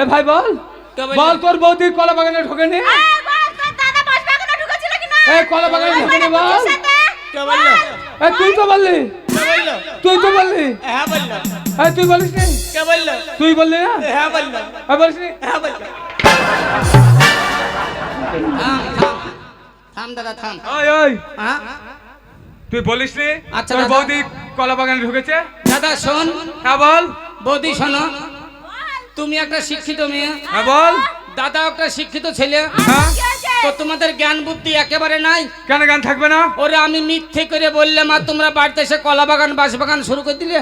এ ভাই বল। বল তোর বৌদি কলা বাগানে ঢোকেনি? এই বল, তোর দাদা বাঁশবাগানে ঢুকেছিল কিনা? এই কলা বাগানে ঢোকেনি বল। বুদ্ধির সাথে? কে বলল? এ তুই তো বললি। তুই তো বললি। হ্যাঁ এ তুই বলিস নি? কে বলল? তুই বললি না? হ্যাঁ বলিস নি? হ্যাঁ থাম থাম থাম দাদা থাম। ওই ওই। তুই বলিস নি? আচ্ছা, বৌদি কলা বাগানে ঢুকেছে? দাদা শোন। হ্যাঁ বল। বৌদি শোনো। তুমি একটা শিক্ষিত মেয়ে। হ্যাঁ বল। দাদা একটা শিক্ষিত ছেলে। হ্যাঁ। তো তোমাদের জ্ঞান বুদ্ধি একেবারে নাই। কেন জ্ঞান থাকবে না? ওরে আমি মিথ্যে করে বললাম আর তোমরা বাড়িতে এসে কলা বাগান বাঁশ বাগান শুরু করে দিলে?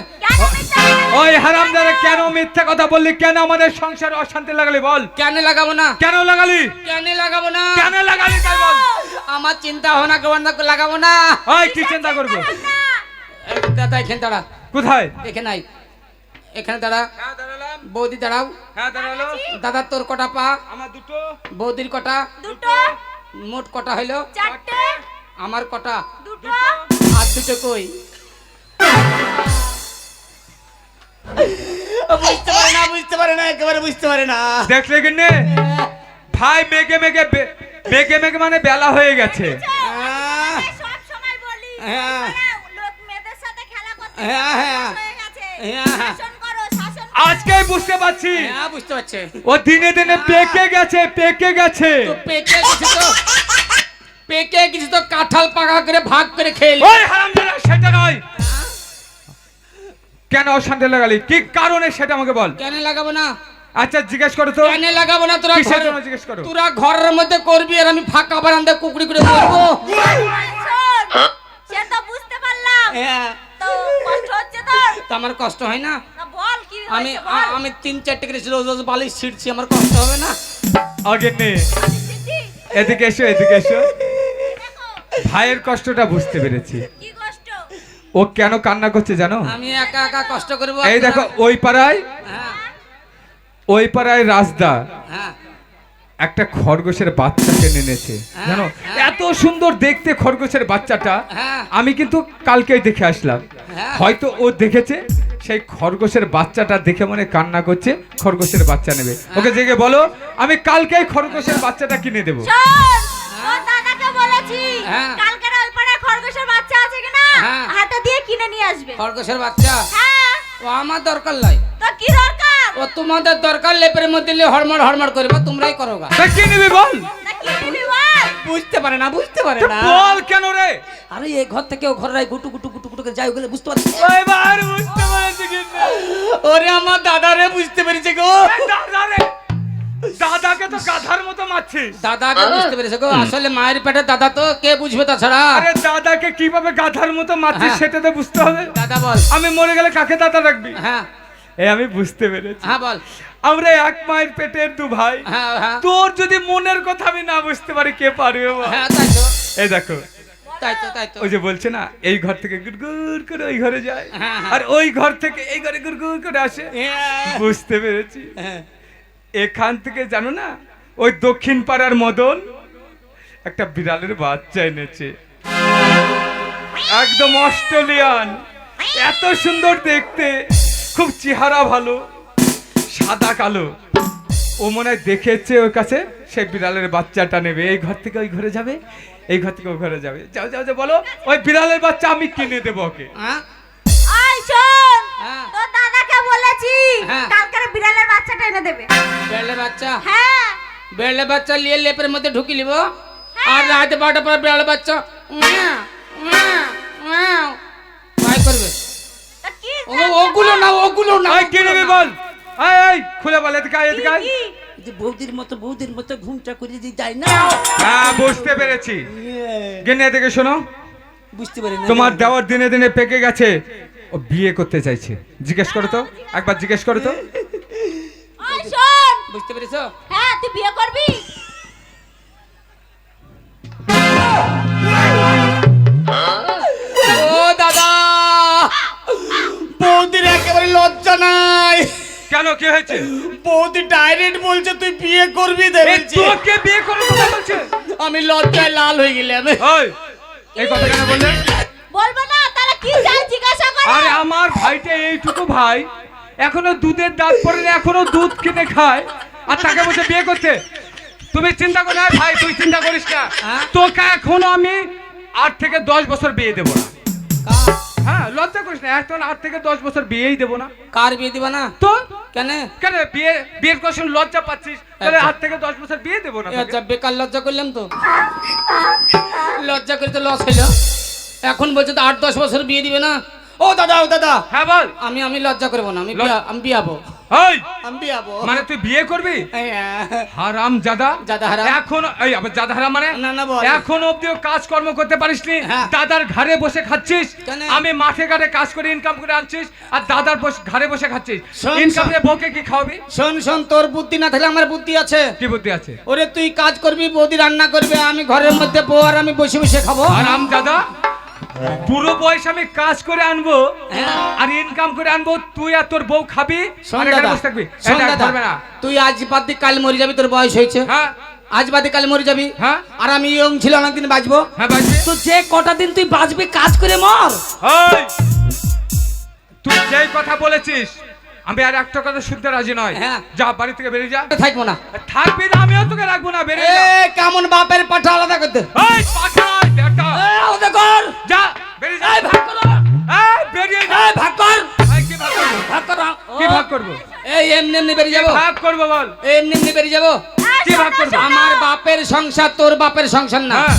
ওই হারামদারে কেন মিথ্যা কথা বললি? কেন আমাদের সংসার অশান্তি লাগালি? বল। কেন লাগাবো না? কেন লাগালি? কেন লাগাবো না? কেন লাগালি তাই বল। আমার চিন্তা ভাবনা কেমন লাগাবো না। ওই কি চিন্তা করব? দাদা এখানে দাঁড়া। কোথায়? এখানে আই এখানে দাঁড়া। বৌদি দাঁড়াও। হ্যাঁ দাঁড়াল দাদা তোর কটা পা? আমার দুটো। বৌদির কটা? দুটো। মোট কটা হইল? চারটে। আমার কটা? দুটো। আর দুটো কই? বুঝতে পারে না বুঝতে পারে না একেবারে বুঝতে পারে না। দেখলে কিনে? ভাই মেঘে মেঘে মেঘে মেঘে মানে বেলা হয়ে গেছে। আহ, সব সময় বলি হ্যাঁ। লোক মেয়েদের সাথে খেলা করতে হ্যাঁ, হ্যাঁ। হয়ে আজকেই বুঝতে পারছি। হ্যাঁ বুঝতে পারছে। ও দিনে দিনে পেকে গেছে পেকে গেছে। তো পেকে গেছে তো। পেকে গেছে তো কাঁঠাল পাকা করে ভাগ করে খেয়ে ওই হারামজাদা সেটা নয়। কেন অশান্তি লাগালি? কি কারণে সেটা আমাকে বল। কেন লাগাবো না? আচ্ছা জিজ্ঞেস করো তো। কেন লাগাবো না তোরা কিসের জন্য জিজ্ঞেস করো? তোরা ঘরের মধ্যে করবি আর আমি ফাঁকা বারান্দা কুকুরি করে বলব শোন, সে তো বুঝতে পারলাম। হ্যাঁ। তো কষ্ট হচ্ছে তো আমার কষ্ট হয় না? আমি আমি তিন চারটে করে রোজ রোজ বালিশ ছিটছি আমার কষ্ট হবে না? আগে নে। এদিকে এসো এদিকে এসো। দেখো ভাইয়ের কষ্টটা বুঝতে পেরেছি। ও কেন কান্না করছে জানো? আমি একা একা কষ্ট করব এই দেখো ওই পাড়ায় হ্যাঁ। ওই পাড়ায় রাজদা হ্যাঁ। একটা খরগোশের বাচ্চা কিনে এনেছে হ্যাঁ, জানো। এত সুন্দর দেখতে খরগোশের বাচ্চাটা। হ্যাঁ। আমি কিন্তু কালকেই দেখে আসলাম। হ্যাঁ। হয়তো ও দেখেছে সেই খরগোশের বাচ্চাটা দেখে মনে কান্না করছে খরগোশের বাচ্চা নেবে। হ্যাঁ। ওকে জেগে বলো আমি কালকেই খরগোশের বাচ্চাটা কিনে দেবো। দাদাকে বলেছি হ্যাঁ। কালকের খরগোশের বাচ্চা আছে কিনা হ্যাঁ। হাতে দিয়ে কিনে নিয়ে আসবে। খরগোশের বাচ্চা? হ্যাঁ। ও আমার দরকার নাই। তো কি দরকার? ও তোমাদের দরকার লেপের মধ্যে হড়মড় হড়মড় করবে তোমরাই করো গা। তা কি তা কি নিবি? বল বুঝতে পারে না বুঝতে পারে না। বল কেন রে? আরে এই ঘর থেকে ও ঘর রাই গুটু গুটু গুটু গুটু করে যাই ওগুলো বুঝতে পারছি। এবার বুঝতে পেরেছি কিন্তু। ওরে আমার দাদা রে বুঝতে পেরেছে গো। দাদা রে দাদাকে তো গাধার মতো মারছিস। দাদাকে বুঝতে পেরেছে গো আসলে মায়ের পেটে দাদা তো কে বুঝবে তাছাড়া? আরে দাদাকে কীভাবে গাধার মতো মারছিস হ্যাঁ। সেটা তো বুঝতে হবে। দাদা বল। আমি মরে গেলে কাকে দাদা রাখবি? হ্যাঁ। এই আমি বুঝতে পেরেছি। হ্যাঁ বল। আমরা এক মায়ের পেটের দু ভাই। হ্যাঁ হ্যাঁ। তোর যদি মনের কথা আমি না বুঝতে পারি কে পারবে? হ্যাঁ তাই তো। এই দেখো। তাই তো তাই তো। ওই যে বলছে না এই ঘর থেকে গুড়গুড় করে ওই ঘরে যায়। হ্যাঁ। আর ওই ঘর থেকে এই ঘরে গুড়গুড় করে আসে। বুঝতে পেরেছি। হ্যাঁ। এখান থেকে জানো না ওই দক্ষিণ পাড়ার মদন একটা বিড়ালের বাচ্চা এনেছে। একদম অস্ট্রেলিয়ান। এত সুন্দর দেখতে। খুব চেহারা ভালো সাদা কালো। ও মনে হয় দেখেছে ওর কাছে সে বিড়ালের বাচ্চাটা নেবে। এই ঘর থেকে ওই ঘরে যাবে? এই ঘর থেকে ওই ঘরে যাবে। যাও যাও যাও বলো ওই বিড়ালের বাচ্চা আমি কিনে দেবো ওকে। হ্যাঁ। হ্যাঁ। তোর দাদাকে বলেছি হ্যাঁ। কালকের বিড়ালের বাচ্চাটা এনে দেবে। বেড়লে বাচ্চা? হ্যাঁ। বেড়লে বাচ্চা নিয়ে লেপের মধ্যে ঢুকি নিব? আর রাতে বারোটা পর বেড়লে বাচ্চা? ওগুলো না ওগুলো না কিনে নেবে বল? এই এই খুলে বল এদিকে আয়, এদিকে আয়। যে বৌদির মতো বৌদির মতো ঘুমটা করে দিয়ে যায় না। হ্যাঁ বুঝতে পেরেছি। গেনে দেখে শোনো। বুঝতে পারি না। তোমার দেওয়ার দিনে দিনে পেকে গেছে। ও বিয়ে করতে চাইছে। জিজ্ঞেস করো তো একবার জিজ্ঞেস করো তো। বুঝতে পেরেছ? হ্যাঁ তুই বিয়ে করবি? কেন? কি হয়েছে? বৌদি ডাইরেক্ট বলছে তুই বিয়ে করবি দেখেছি তোকে বিয়ে করো কথা বলছে? আমি লজ্জায় লাল হয়ে গেলাম ওই এই কথা কেন বললে? বলব না তাহলে কি চাই জিজ্ঞাসা করো। আরে আমার ভাইটা এইটুকু ভাই এখনও দুধের দাঁত পড়ে না, এখনও দুধ কিনে খায় আর তাকে বসে বিয়ে করছে তুমি চিন্তা করো না ভাই তুই চিন্তা করিস না। হ্যাঁ? তোকে এখনও আমি আট থেকে দশ বছর বিয়ে দেবো না। লজ্জা করিস না এখন আট থেকে দশ বছর বিয়েই দেবো না। কার বিয়ে দিবা না? তো? কেন? কেন বিয়ে বিয়ের কোশ্চেন লজ্জা পাচ্ছিস? তাহলে আচ্ছা। আট থেকে দশ বছর বিয়ে দেবো না আচ্ছা বেকার লজ্জা করলাম তো। লজ্জা করে তো লস হইল এখন বলছে তো আট দশ বছর বিয়ে দিবে না। ও দাদা ও দাদা। হ্যাঁ বল। আমি আমি লজ্জা করব না আমি আমি বিয়াবো। মানে তুই বিয়ে করবি? হারাম জাদা। এখন এই আবার জাদা হারাম মানে। এখন অব্দিও কাজকর্ম করতে পারিসনি হ্যাঁ। দাদার ঘরে বসে খাচ্ছিস। আমি মাঠে ঘাটে কাজ করে ইনকাম করে আনছিস আর দাদার ঘরে বসে খাচ্ছিস। ইনকাম। করে বউকে কি খাওয়াবি? শোন শোন তোর বুদ্ধি না থাকলে আমার বুদ্ধি আছে। কি বুদ্ধি আছে? ওরে তুই কাজ করবি বৌদি রান্না করবে আমি ঘরের মধ্যে বউ আর আমি বসে বসে খাব। হারাম দাদা পুরো বয়স আমি কাজ করে আনব হ্যাঁ। আর ইনকাম করে আনব তুই আর তোর বউ খাবি থাকবি। তুই আজ বাদ দিয়ে কাল মরে যাবি তোর বয়স হয়েছে। হ্যাঁ। আজ বাদে কাল মরে যাবি। হ্যাঁ। আর আমি ইয়ং ছিল অনেকদিন বাঁচবো। হ্যাঁ বাজবে তো যে কটা দিন তুই বাঁচবি কাজ করে মর। তুই যেই কথা বলেছিস আমি আর একটা কথা শুনতে রাজি নয়। হ্যাঁ। যা বাড়ি থেকে বেরিয়ে যা। থাকব না। থাকবি না আমিও তোকে রাখব না বেরিয়ে কেমন বাপের পাঠা আলাদা করতে। পাঠাই বেটা। এ, আলাদা কর। যা বেরিয়ে যা। এই ভাগ করো। এই বেরিয়ে যা। এই ভাগ কর। এই, কি ভাগ করব? ভাগ কর। কি ভাগ করব? এই এমনি এমনি বেরিয়ে যাব। ভাগ করব বল? এমনি এমনি বেরিয়ে যাব। কি ভাগ করব? আমার বাপের সংসার তোর বাপের সংসার না। হ্যাঁ।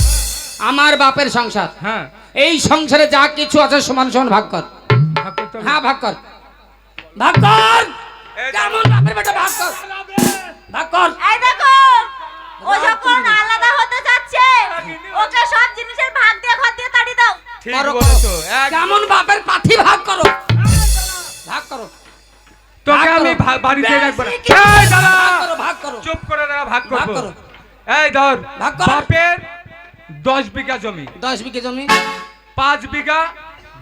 আমার বাপের সংসার। হ্যাঁ। এই সংসারে যা কিছু আছে সমান সমান ভাগ কর। হ্যাঁ ভাগ কর। ভাগ কর। কেমন বাপের বেটা ভাগ কর। ভাগ কর। এই দেখো ও যখন আলাদা হতে ওকে সব জিনিসের ভাগ দিয়ে ঘর দিয়ে তাড়ি দাও। ঠিক বলেছ কেমন বাপের পাথি ভাগ করো। ভাগ করো। তোকে আমি বাড়িতে রাখব না এই দাদা ভাগ করো চুপ করে দাঁড়া ভাগ ভাগ করো। এই ধর বাপের দশ বিঘা জমি। দশ বিঘে জমি। পাঁচ বিঘা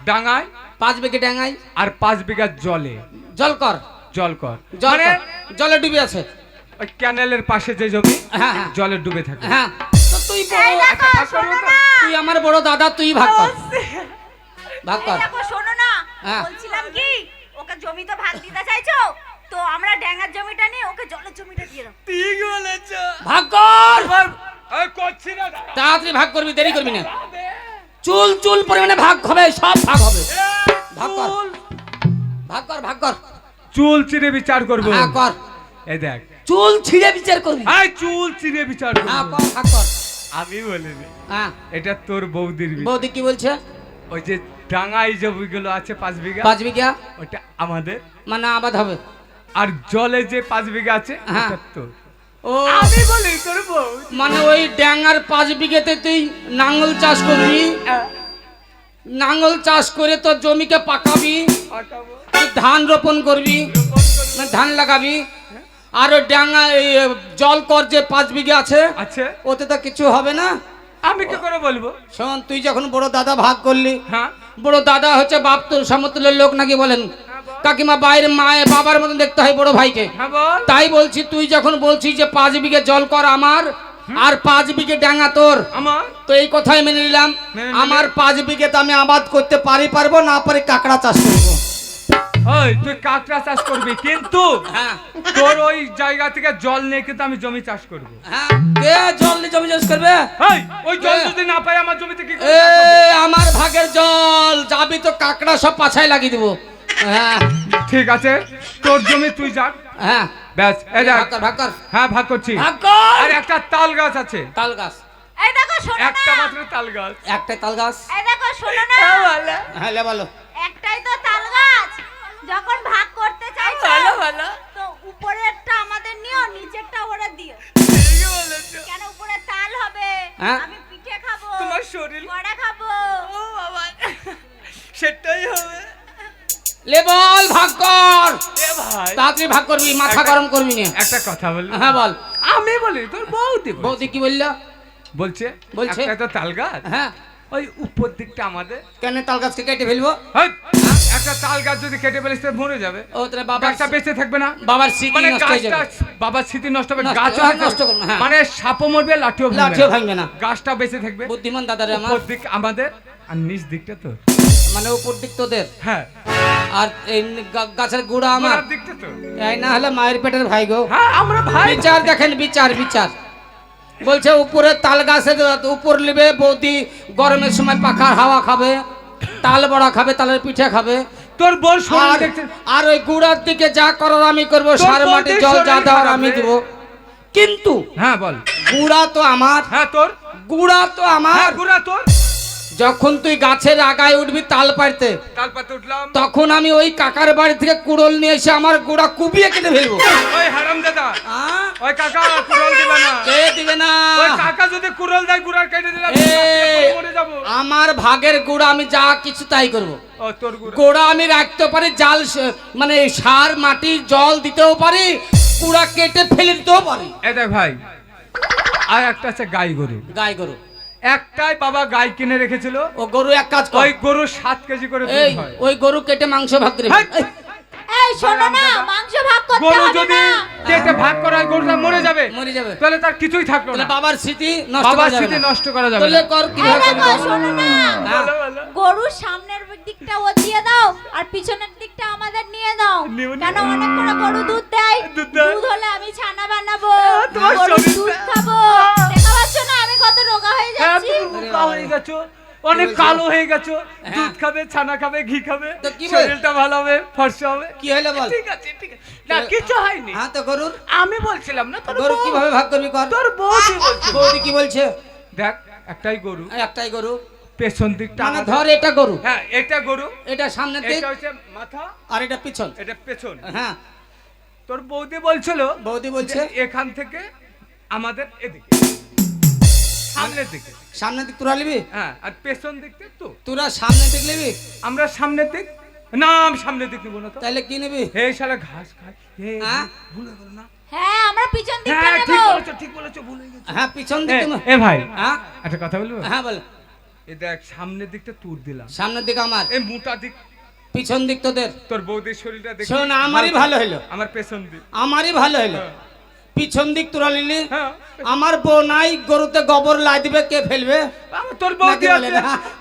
ডাঙায় পাঁচ বিঘে ডাঙাই আর পাঁচ বিঘা জলে। জল কর। জল কর। জল মানে জলে ডুবে আছে। ওই ক্যানেলের পাশে যে জমি হ্যাঁ হ্যাঁ। জলে ডুবে থাকে। হ্যাঁ। তুই বড়- দেখো ভাগ করব তো? তুই আমার বড় দাদা তুই ভাগ কর। ভাগ কর। দেখো শোনো না। হ্যাঁ। বলছিলাম কি ওকে জমি তো ভাগ দিতে চাইছো তো আমরা ড্যাঙ্গার জমিটা নিয়ে ওকে জলের জমিটা দিয়ে দাও। ঠিক বলেছ। ভাগ কর। করছি না। দাদা। তাড়াতাড়ি ভাগ করবি দেরি করবি না। চুল চুল পরিমাণে ভাগ হবে সব ভাগ হবে। ভাগ কর। ভাগ কর ভাগ কর। চুল চিরে বিচার করব। হ্যাঁ কর। এই দেখ। চুল ছিঁড়ে বিচার করবি। এই চুল চিরে বিচার হ্যাঁ করব। কর ভাগ কর। আমি বলিনি। হ্যাঁ এটা তোর বৌদির বিয়ে। বৌদি কি বলছে? ওই যে ডাঙাই জমিগুলো আছে পাঁচ বিঘা পাঁচ বিঘা? ওটা আমাদের। মানে আবাদ হবে। আর জলে যে পাঁচ বিঘা আছে হ্যাঁ। ওটা তোর। ও। আমি বলি তোর বউ। মানে ওই ড্যাঙ্গার পাঁচ বিঘেতে তুই নাঙ্গল চাষ করবি? নাঙ্গল চাষ করে তোর জমিকে পাকাবি। তুই ধান রোপণ করবি। মানে ধান লাগাবি? আর ওই ডাঙ্গা জল কর যে পাঁচ বিঘে আছে ওতে তো কিছু হবে না। আমি কি করে বলব? শোন তুই যখন বড় দাদা ভাগ করলি হ্যাঁ। বড় দাদা হচ্ছে বাপ তোর সমতুল্য লোক নাকি বলেন? কাকিমা বাইরে মায়ে বাবার মতন দেখতে হয় বড় ভাইকে। হ্যাঁ তাই বলছি তুই যখন বলছিস যে পাঁচ বিঘে জল কর আমার আর পাঁচ বিঘে ডাঙ্গা তোর আমার? তো এই কথাই মেনে নিলাম। আমার পাঁচ বিঘে তো আমি আবাদ করতে পারি পারব না পারি কাঁকড়া চাষ করব। ওই তুই কাঁকড়া চাষ করবি কিন্তু হ্যাঁ। তোর ওই জায়গা থেকে জল নিয়ে কিন্তু আমি জমি চাষ করব। হ্যাঁ কে জল নিয়ে জমি চাষ করবে? এই ওই জল যদি না পাই আমার জমিতে কি করে এ আমার ভাগের জল যাবি তো কাঁকড়া সব পাছায় লাগিয়ে দিব। হ্যাঁ। ঠিক আছে তোর জমি তুই যা। হ্যাঁ। ব্যাস এই দেখ। ভাগ কর ভাগ কর। হ্যাঁ ভাগ করছি। ভাগ কর। আর একটা তাল গাছ আছে। তাল গাছ। এই দেখো শোনো একটা মাত্র তাল গাছ। একটাই তাল গাছ। এই দেখো শোনো না। হ্যাঁ বলো। একটাই তো ভাই ভাগ করবি মাথা গরম করবি না। একটা কথা বলি। হ্যাঁ বল। আমি বলি তোর বউ দিব বৌদি কি বলল? বলছে বলছে? একটা তাল গাছ। হ্যাঁ। ওই উপর দিকটা আমাদের। কেন তাল গাছকে কেটে ফেলব? হেই, একটা তাল গাছ যদি কেটে ফেলিস তো মরে যাবে। ও তোর বাবার গাছটা বেঁচে থাকবে না। বাবার স্মৃতি মানে নষ্ট হয়ে যাবে। বাবার স্মৃতি নষ্ট হবে নষ্ট- গাছ হ্যাঁ, নষ্ট করবে, হ্যাঁ। মানে সাপও মরবে লাঠিও ভাঙবে লাঠিও না। ভাঙবে না। গাছটা বেঁচে থাকবে। বুদ্ধিমান দাদারে আমার উপর দিক আমাদের আর নিচ দিকটা তো মানে উপর দিক তোদের? হ্যাঁ। আর এই গাছের গুড়া আমার? গোড়ার তো। এই না হলে মায়ের পেটের ভাই গো। হ্যাঁ আমরা ভাই। বিচার দেখেন বিচার বিচার। বলছে উপরে তাল গাছের উপর নেবে বৌদি গরমের সময় পাখার হাওয়া খাবে তাল বড়া খাবে তালের পিঠে খাবে। তোর শরীর আর ওই গুড়ার দিকে যা করার আমি করব সার মাটি জল যা দেওয়ার আমি। দিব। কিন্তু হ্যাঁ বল। গুড়া তো আমার। হ্যাঁ তোর। গুড়া তো আমার। হ্যাঁ গুড়া তোর। যখন তুই গাছের আগায় উঠবি তাল পাড়তে উঠলাম। তখন আমি ওই কাকার বাড়ি থেকে কুড়ল নিয়ে এসে আমার গুড়া কুবিয়ে কেটে ফেলব। ওই হারাম দাদা ওই কাকা কুড়াল দিবে না। কে দিবে না। ওই কাকা যদি কুড়াল দেয় গুড়ার কেটে দিলাম মরে যাব। আমার ভাগের গুড়া আমি যা কিছু তাই করব। ও তোর গুড়া। গোড়া আমি রাখতে পারি জাল মানে সার মাটি জল দিতেও পারি কুড়া কেটে ফেলে দিতেও পারি। ভাই আর একটা আছে গাই গরু। গাই গরু। একটাই বাবা গাই কিনে রেখেছিল। ও গরু এক কাজ ওই গরু সাত কেজি করে এই ওই গরু কেটে মাংস ভাগ করে এই, এই শোনো না মাংস ভাগ। করতে গরু যদি কেটে ভাগ করা হয় গরুটা মরে যাবে। মরে যাবে। তাহলে তার কিছুই থাকল না। বাবার স্মৃতি নষ্ট করা যাবে স্মৃতি নষ্ট করা যাবে তাহলে কর এই কীভাবে দেখো শোনো না। হ্যাঁ। বলো, বলো। গরুর সামনের দিকটা ও দিয়ে দাও আর পিছনের দিকটা আমাদের নিয়ে দাও। কেন অনেক করে গরু দুধ দেয়? দুধ হলে আমি ছানা বানাবো তোমার দুধ খাব। দেখা পাচ্ছ না? কত রোগা হয়ে হ্যাঁ, যাচ্ছি? বোকা হয়ে গেছো। অনেক কালো হয়ে গেছো। হ্যাঁ। দুধ খাবে ছানা খাবে ঘি খাবে। তো কি শরীরটা ভালো হবে ফর্সা হবে। কি হলো বল? ঠিক আছে ঠিক আছে। না কিছু হয়নি। হ্যাঁ তো গরুর আমি বলছিলাম না তোর গরু কীভাবে ভাগ করবি কর? তোর বলছিল বৌদি কি বলছে? দেখ একটাই গরু। একটাই গরু? পেছন দিকটা মানে ধর এটা গরু। হ্যাঁ এটা গরু। এটা সামনের দিক। এটা হচ্ছে মাথা। আর এটা পিছন। এটা পেছন। হ্যাঁ। তোর বৌদি বলছিল বৌদি বলছে? এখান থেকে আমাদের এদিকে। সামনের দিকে। সামনের দিক তোরা নিবি? হ্যাঁ আর পেছন দিকতে তো তোরা সামনের দিক নিবি? আমরা সামনের দিক? না আমি সামনের দিক নিবো না তো। তাহলে কি নিবি? হে শালা ঘাস খায় হে হ্যাঁ? ভুলে গেল না? হ্যাঁ আমরা পিছন দিকটা হ্যাঁ ঠিক বলেছ ঠিক বলেছ ভুলে গেছি। হ্যাঁ পিছন দিক এ ভাই হ্যাঁ একটা কথা বলব? হ্যাঁ বল। এ দেখ সামনের দিকটা তুর দিলাম। সামনের দিক আমার। এই মোটা দিক। পিছন দিক তোদের। তোর বৌদির শরীরটা দেখ শোন আমারই ভালো হলো আমার পেছন দিক। আমারই ভালো হলো হ্যাঁ। পিছন দিক তোরা নিলি। হ্যাঁ। আমার বউ নাই গরুতে গোবর লাই দিবে কে ফেলবে? তোর বৌদি আছে?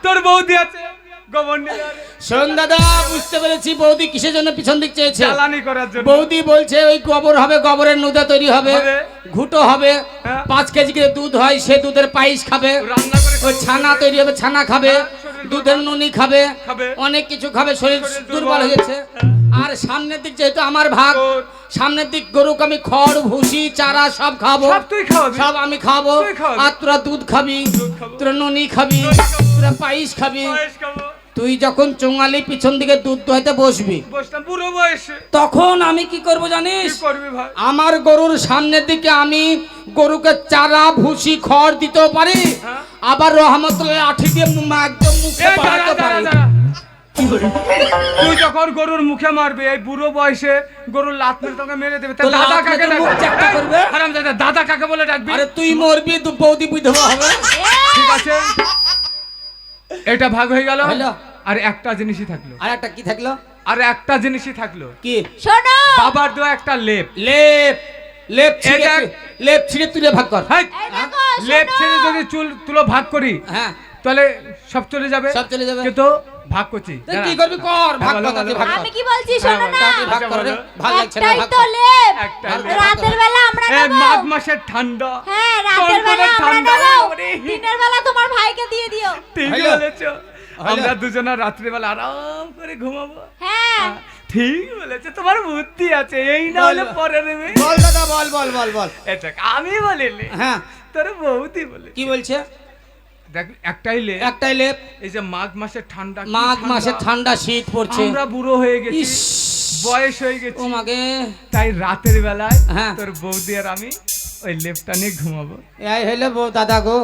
তোর বৌদি আছে। শোন দাদা বুঝতে পেরেছি বৌদি কিসের জন্য পিছন দিক চেয়েছে। জ্বালানি করার জন্য। বৌদি বলছে ওই গোবর হবে গোবরের নুদা তৈরি হবে। ঘুটো হবে হ্যাঁ। পাঁচ কেজি করে দুধ হয় সে দুধের পায়েস খাবে ওই ছানা তৈরি হবে ছানা খাবে। হ্যাঁ, দুধের নুনি খাবে। অনেক কিছু খাবে শরীর দুর্বল। হয়েছে আর সামনের দিক যেহেতু আমার ভাগ সামনের দিক গরুকে আমি খড় ভুসি চারা সব খাব। সব আমি খাব। আর তোরা দুধ খাবি তোরা নুনি খাবি তোরা পায়েস খাব। তুই যখন চুঙালি পিছন দিকে দুধ দোহাইতে বসবি বসলাম বুড়ো বয়সে। তখন আমি কি করব জানিস? করবি ভাই? আমার গরুর সামনের দিকে আমি গরুকে চারা ভুসি খড় দিতেও পারি হ্যাঁ। আবার রহমতুল্লাহ আঠি দিয়ে একদম মুখে পাড়াতে পারি। তুই যখন গরুর মুখে মারবি এই বুড়ো বয়সে গরুর লাত মেরে তোকে মেরে দেবে। দাদা কাকে করবে? দাদা কাকে বলে ডাকবি? আরে তুই মরবি তুই বৌদি বিধবা হবে। ঠিক আছে? এটা ভাগ হয়ে গেল হলো। আর একটা জিনিসই থাকল। আর একটা কি থাকল? আর একটা জিনিসই থাকল। কি? শোনো। বাবার দেওয়া একটা লেপ। লেপ। লেপ ছিঁড়ে এটা- তুই- লেপ ছিঁড়ে তুলে ভাগ কর। হাই, এই দেখো লেপ শোনো। ছেড়ে যদি চুল তুলো ভাগ করি হ্যাঁ। তাহলে সব চলে যাবে। সব চলে যাবে। কিন্তু ভাগ করছি। তুই কি করবি কর? ভাগ হ্যাঁ, বলো, কর তাতে বলো, ভাগ কর। আমি কি বলছি? শোনো না। তাতে ভাগ আচ্ছা, কর। রে। ভালো লাগছে না একটাই ভাগ তো কর। লেপ। একটা লেপ। রাতের বেলা নেব মাঘ মাসের ঠান্ডা। হ্যাঁ রাতের বেলা আমরা ঠান্ডা দিনের বেলা তোমার ভাইকে দিয়ে দিও। ঠিক বলেছ। আমরা দুজনা রাত্রিবেলা আরাম করে ঘুমাবো। হ্যাঁ। ঠিক বলেছ। তোমার বুদ্ধি আছে এই না হলে পরে নেবে বল দাদা বল বল বল বল। এটা আমি বলিনি। হ্যাঁ। তোর বৌদি বলে কি বলছে? দেখ একটাই লে একটাই লেপ। এই যে মাঘ মাসের ঠান্ডা মাঘ ঠান্ডা। মাসে ঠান্ডা শীত পড়ছে। আমরা বুড়ো হয়ে গেছি। বয়স হয়ে গেছে। মাগে। তাই রাতের বেলায় হ্যাঁ। তোর বৌদি আর আমি ওই লেপটা নিয়ে ঘুমাবো। এই হইলে বউ দাদা গো।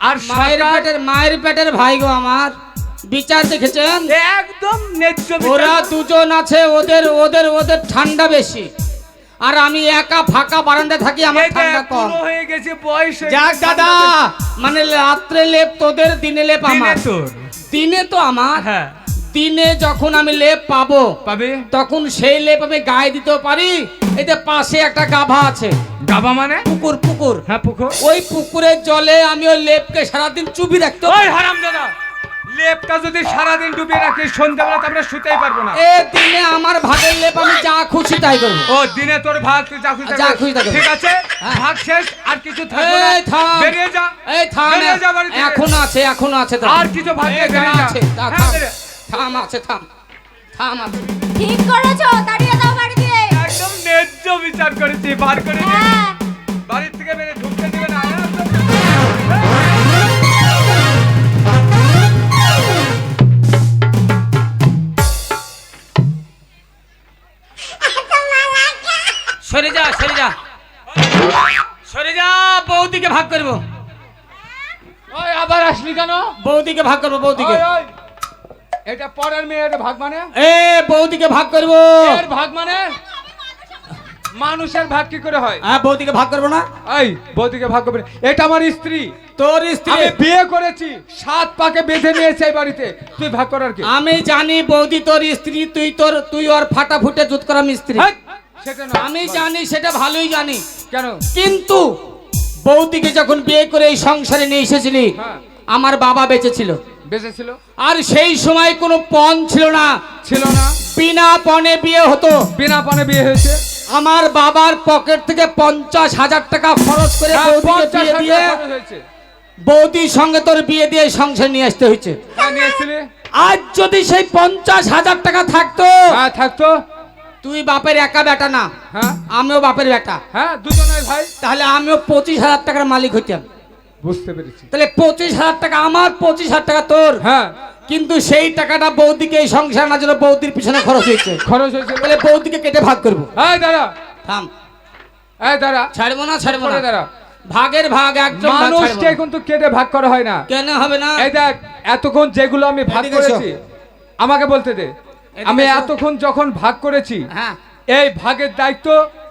আর মায়ের পেটের মায়ের পেটের ভাই গো আমার। বিচার দেখেছেন? একদম ন্যায্য। ওরা দুজন আছে ওদের ওদের ওদের ঠান্ডা বেশি। আর আমি একা ফাঁকা বারান্দায় থাকি আমার ঠান্ডা কম। হয়ে গেছে বয়স যাক দাদা মানে রাত্রে লেপ তোদের দিনে লেপ আমার। দিনে তো আমার। হ্যাঁ। দিনে যখন আমি লেপ পাবো পাবে? তখন সেই লেপ আমি গায়ে দিতে পারি। এতে পাশে একটা গাভা আছে। গাবা মানে? পুকুর পুকুর। হ্যাঁ পুকুর। ওই পুকুরের জলে আমি ওই লেপকে সারাদিন চুপি রাখতে ওই হারাম দাদা লেপটা যদি সারাদিন ডুবিয়ে রাখি সন্ধ্যাবেলা আমরা শুতেই পারব না। এ দিনে আমার ভাগের লেপ আমি যা খুশি তাই করব। ও দিনে তোর ভাগ তুই যা খুশি যা খুশি ঠিক আছে? হ্যাঁ। ভাগ শেষ আর কিছু থাকবে না। এই থাম। বেরিয়ে যা। এই থাম। বাড়ি আছে এখন আছে। আর কিছু ভাগ বেরিয়ে যা। আছে হ্যাঁ, থাম আছে থাম। থাম আছে। ঠিক করেছ তাড়িয়ে দাও বাড়ি দিয়ে একদম ন্যায্য বিচার করেছি বার করে। হ্যাঁ। বাড়ির থেকে বেরিয়ে ঢুকতে দিবে না। সরে যা সরে যা। সরে যা বৌদিকে ভাগ করব। আবার আসলি কেন? বৌদিকে ভাগ করব বৌদিকে। এটা পরের মেয়ের ভাগ মানে? এ বৌদিকে ভাগ করব। এর ভাগ মানে? মানুষের ভাগ কি করে হয়? হ্যাঁ বৌদিকে ভাগ করব না? এই বৌদিকে ভাগ করবে এটা আমার স্ত্রী। তোর স্ত্রী। আমি বিয়ে করেছি সাত পাকে বেঁধে নিয়েছে এই বাড়িতে। তুই ভাগ করার কি? আমি জানি বৌদি তোর স্ত্রী তুই তোর তুই ওর ফাটা ফুটে জুত করা মিস্ত্রি। আমি জানি সেটা ভালোই জানি। কেন? কিন্তু বৌদিকে যখন বিয়ে করে এই সংসারে নিয়ে এসেছিলি হ্যাঁ। আমার বাবা বেঁচে ছিল। বেঁচে ছিল? আর সেই সময় কোনো পণ ছিল না। ছিল না। বিনা পণে বিয়ে হতো। বিনা পানে বিয়ে হয়েছে। আমার বাবার পকেট থেকে পঞ্চাশ হাজার টাকা খরচ করে হ্যাঁ। বৌদির সঙ্গে তোর বিয়ে দিয়ে সংসার নিয়ে আসতে হয়েছে। হ্যাঁ, আজ যদি সেই পঞ্চাশ হাজার টাকা থাকতো হ্যাঁ থাকতো। তুই বাপের একা বেটা না। হ্যাঁ। আমিও বাপের বেটা। হ্যাঁ দুজনের ভাই। তাহলে আমিও পঁচিশ হাজার টাকার মালিক হইতাম। বুঝতে পেরেছি। তাহলে পঁচিশ হাজার টাকা আমার পঁচিশ হাজার টাকা তোর। হ্যাঁ। কিন্তু সেই টাকাটা বৌদিকে এই সংসার না জন্য বৌদির পিছনে খরচ হয়েছে। খরচ হয়েছে। তাহলে বৌদিকে কেটে ভাগ করব। দাঁড়া। থাম। দাঁড়া। ছাড়বো না ছাড়বো না। দাঁড়া। ভাগের ভাগ ছাড়বো মানুষকে কেটে ভাগ করা হয় না। কেন হবে না? এই দেখ এতক্ষণ যেগুলো আমি ভাগ করেছি আমাকে বলতে দে। আমি এতক্ষণ যখন ভাগ করেছি হ্যাঁ। এই ভাগের দায়িত্ব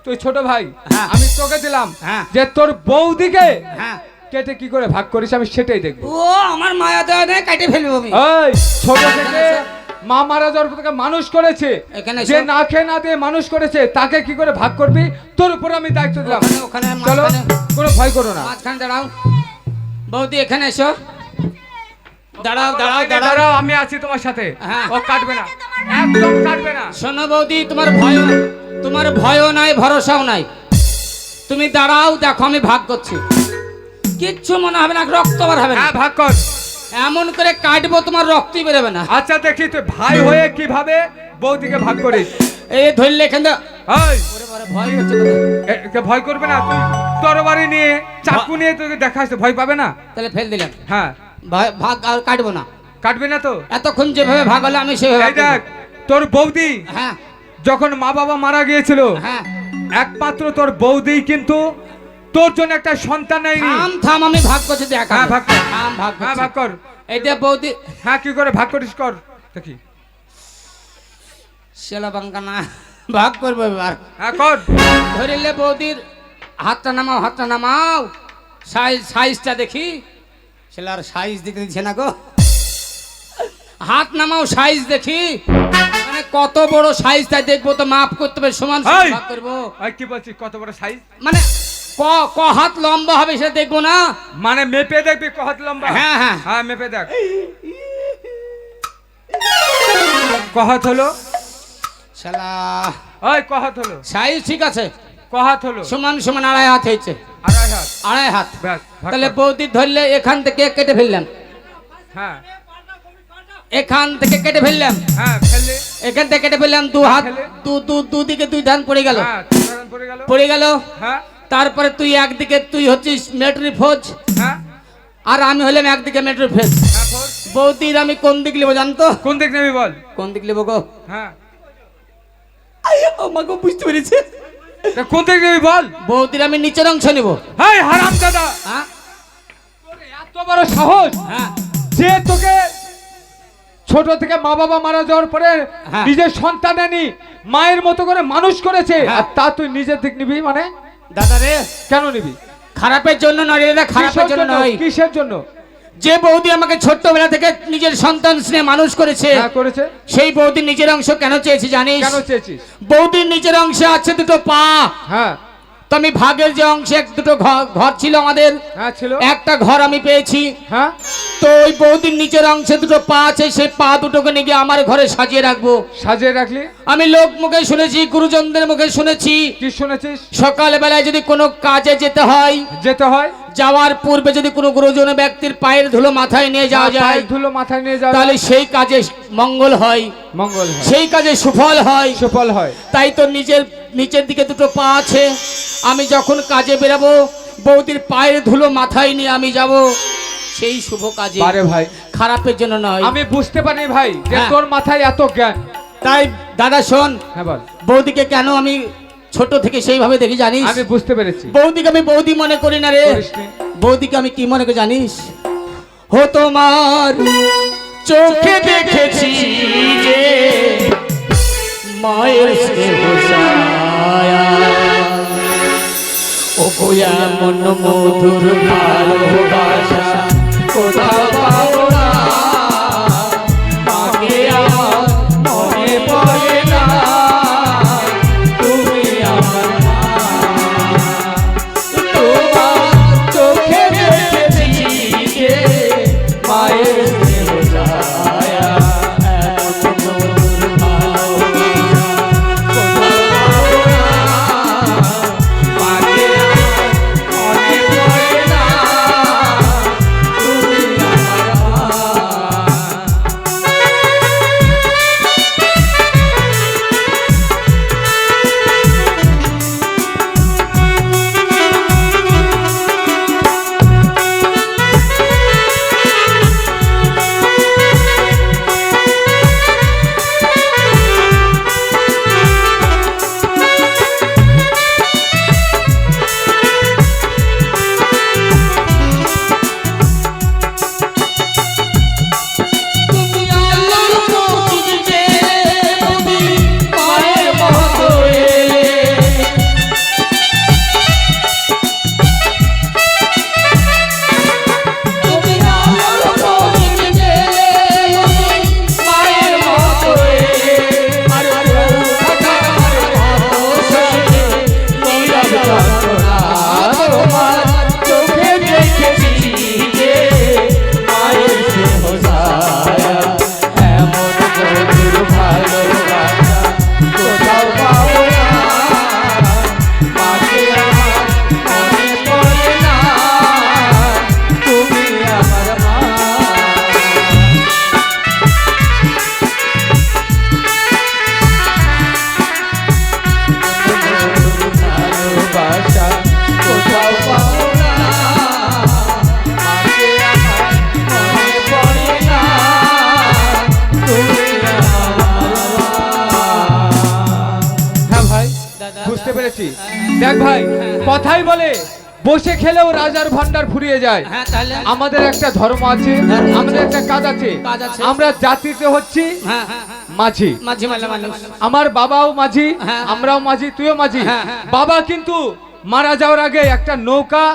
তুই ছোট ভাই হ্যাঁ। আমি তোকে দিলাম হ্যাঁ। যে তোর বৌদিকে হ্যাঁ। কেটে কি করে ভাগ করিস? আমি সেটাই দেখব। ও আমার মায়া দেওয়া নেই কেটে ফেলব আমি। ওই ছোট থেকে মা মারা যাওয়ার পর থেকে মানুষ করেছে। এখানে। যে না খেয়ে না দিয়ে মানুষ করেছে তাকে কি করে ভাগ করবি? তোর উপর আমি দায়িত্ব দিলাম। ওখানে- ওখানে চলো কোনো ভয় করো না। মাঝখানে দাঁড়াও। বৌদি এখানে এসো। দাঁড়াও দাঁড়াও দাঁড়াও। দাঁড়াও আমি আছি তোমার সাথে। হ্যাঁ। ও কাটবে না। একদম কাটবে না। শোনো বৌদি তোমার ভয় তোমার ভয়ও নাই ভরসাও নাই। তুমি দাঁড়াও দেখো আমি ভাগ করছি। কিচ্ছু মনে হবে না রক্ত বার হবে না। হ্যাঁ ভাগ কর। এমন করে কাটবো তোমার রক্তই বেরোবে না। আচ্ছা দেখি তুই ভাই হয়ে কীভাবে বৌদিকে ভাগ করিস। এই ধরলে এখান ভয় করবে না তুই তরবারি নিয়ে চাকু নিয়ে তোকে দেখাস ভয় পাবে না? তাহলে ফেল দিলাম। হ্যাঁ। ভাগ আর কাটবো না। কাটবে না তো? এতক্ষণ যেভাবে ভাগ হলো আমি সেভাবে দেখ তোর বৌদি হ্যাঁ। যখন মা বাবা মারা গিয়েছিল হ্যাঁ। একমাত্র তোর বৌদি কিন্তু তোর জন্য একটা সন্তান নেয়নি থাম থাম আমি ভাগ করছি দেখ হ্যাঁ, ভাগ কর। থাম ভাগ হ্যাঁ। ভাগ কর। এইটা বৌদি। হ্যাঁ কি করে ভাগ করিস কর। দেখি। শেলা বাঙ্কা না ভাগ করব এবার। হ্যাঁ কর। ধরিলে বৌদির হাতটা নামাও হাতটা নামাও। সাইজ সাইজটা দেখি। ছেলার সাইজ দিতে দিচ্ছে না গো। হাত নামাও সাইজ দেখি। মানে কত বড় সাইজটা দেখব তো মাপ করতে হবে সমান ভাগ করব। কি বলছিস? কত বড় সাইজ? মানে ক ক হাত লম্বা হবে সেটা দেখব না? মানে মেপে দেখবি কত লম্বা? হ্যাঁ, হ্যাঁ। হ্যাঁ মেপে দেখ। কহাত হলো? শালা। ওই কহাত হলো? সাইজ ঠিক আছে। কহাত হলো? সমান সমান আড়াই হাত হয়েছে। আড়াই হাত। আড়াই হাত। তাহলে বৌদি ধরলে এখান থেকে কেটে ফেললাম হ্যাঁ। এখান থেকে কেটে ফেললাম হ্যাঁ ফেললি। এখান থেকে কেটে ফেললাম দু হাত। ফেলে? দু দু দুদিকে দুই ধান পড়ে গেল। হ্যাঁ পড়ে গেল। পড়ে গেল। হ্যাঁ। তারপরে তুই একদিকে তুই হচ্ছিস মেট্রি ফৌজ হ্যাঁ? আর আমি হলাম একদিকে মেট্রি ফেজ। হ্যাঁ বৌদির আমি কোন দিক নেব জানতো? কোন দিক নেবি বল? কোন দিক নেব গো? হ্যাঁ। আমাকে বুঝতে পেরেছে। কোন দিক নেবি বল? বৌদির আমি নিচের অংশ নেব। হাই হারাম দাদা। হ্যাঁ? এত বড় সাহস। হ্যাঁ। যে তোকে ছোট থেকে মা বাবা মারা যাওয়ার পরে। নিজের সন্তান আনি মায়ের মতো করে মানুষ করেছে। আর তা তুই নিজের দিক নিবি মানে? দাদা রে কেন নিবি? খারাপের জন্য না রে খারাপের জন্য নয়। কিসের জন্য? যে বৌদি আমাকে ছোট্টবেলা থেকে নিজের সন্তান স্নেহ মানুষ করেছে হ্যাঁ করেছে। সেই বৌদির নিজের অংশ কেন চেয়েছি জানিস? কেন চেয়েছিস? বৌদির নিজের অংশে আছে দুটো পা। হ্যাঁ। তো আমি ভাগের যে অংশে এক দুটো ঘর ছিল আমাদের হ্যাঁ ছিল। একটা ঘর আমি পেয়েছি। হ্যাঁ। তো ওই বৌদির নিচের অংশে দুটো পা আছে সেই পা দুটোকে নিয়ে গিয়ে আমার ঘরে সাজিয়ে রাখব। সাজিয়ে রাখলি? আমি লোক মুখে শুনেছি গুরুজনদের মুখে শুনেছি। কি শুনেছিস? সকালবেলায় যদি কোনো কাজে যেতে হয় যেতে হয়? যাওয়ার পূর্বে যদি কোনো গুরুজন ব্যক্তির পায়ের ধুলো মাথায় নিয়ে যাওয়া যায় ধুলো মাথায় নিয়ে যাওয়া তাহলে সেই কাজে মঙ্গল হয়। মঙ্গল হয়। সেই কাজে সুফল হয়। সুফল হয়। তাই তো নিজের নিচের দিকে দুটো পা আছে। আমি যখন কাজে বেরাবো বৌদির পায়ের ধুলো মাথায় নিয়ে আমি যাব। সেই শুভ কাজে আরে ভাই। খারাপের জন্য নয়। আমি বুঝতে পারি ভাই যে হ্যাঁ। তোর মাথায় এত জ্ঞান। তাই দাদা শোন হ্যাঁ বল। বৌদিকে কেন আমি ছোট থেকে সেইভাবে দেখি জানিস? আমি বুঝতে পেরেছি। বৌদিকে আমি বৌদি মনে করি না রে। বৌদিকে আমি কি মনে করি জানিস? হো তোমার চোখে দেখেছি যে মায়ের স্নেহ ছায়া। ও গোয়া মন মধুর ভালোবাসা। পেরেছি দেখ ভাই কথাই বলে বসে খেলেও রাজার ভান্ডার ফুরিয়ে যায়। হ্যাঁ আমাদের একটা ধর্ম আছে ধর্ম আমাদের একটা কাজ আছে। আমরা জাতিতে হচ্ছি হ্যাঁ হ্যাঁ হ্যাঁ। মাঝি। আমার বাবাও মাঝি হ্যাঁ। আমরাও মাঝি তুইও মাঝি। হ্যাঁ, হ্যাঁ। বাবা কিন্তু মারা যাওয়ার আগে একটা নৌকা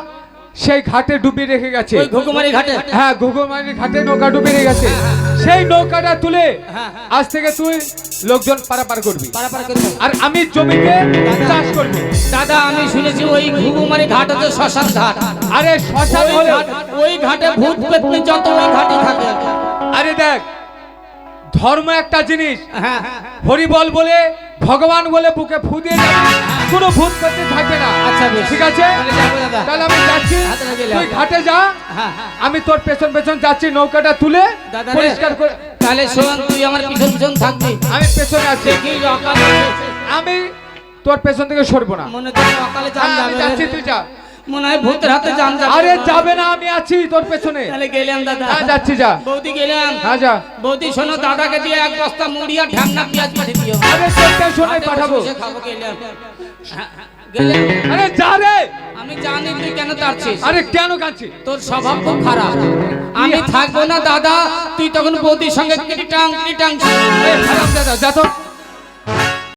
সেই ঘাটে ডুবিয়ে রেখে গেছে। ঘুঘুমারি ঘাটে? হ্যাঁ ঘুঘুমারি ঘাটে নৌকা ডুবিয়ে রেখে গেছে। সেই নৌকাটা তুলে হ্যাঁ, হ্যাঁ। আজ থেকে তুই লোকজন পারাপার করবি। পারাপার করবে। আর আমি জমিতে চাষ করব। দাদা আমি শুনেছি ওই ঘুঘুমারি ঘাট হচ্ছে শ্মশান ঘাট। আরে শ্মশান হলে ঘাট- ওই ঘাটে ভূত পেতনি যত ওই ঘাটে থাকে। আরে দেখ ধর্ম একটা জিনিস। হ্যাঁ, হ্যাঁ। হরিবল বলে ভগবান বলে বুকে ফু দিয়ে কোনো ভূত পেতে থাকবে না। আচ্ছা, ঠিক আছে? তাহলে আমি যাচ্ছি। তুই ঘাটে যা। হ্যাঁ, হ্যাঁ। আমি তোর পেছন পেছন যাচ্ছি নৌকাটা তুলে পরিষ্কার করে তাহলে শোন তুই আমার পিছন পিছন থাকবি। আমি পেছনে আছি। আমি তোর পেছন থেকে সরবো না। মনে করি অকালে হ্যাঁ, যাচ্ছি তুই যা। মনে হয় ভূতের হাতে জান যাবে। আরে যাবে না আমি আছি তোর পেছনে। তাহলে গেলাম দাদা। হ্যাঁ যাচ্ছি যা। বৌদি গেলাম। হ্যাঁ যা। বৌদি শোনো দাদাকে দিয়ে এক বস্তা মুড়ি আর ঢ্যামনা পেঁয়াজ পাঠিয়ে দিও। আরে পাঠাবো। খাব গেলাম। হ্যাঁ, গেলাম। আরে যা রে! আমি জানি তুই কেন তারছিস আরে কেন কাঁদছিস? তোর স্বভাব খুব খারাপ। আমি থাকব না দাদা। তুই তখন বৌদির সঙ্গে কিটাং কিটাং দাদা যা তো।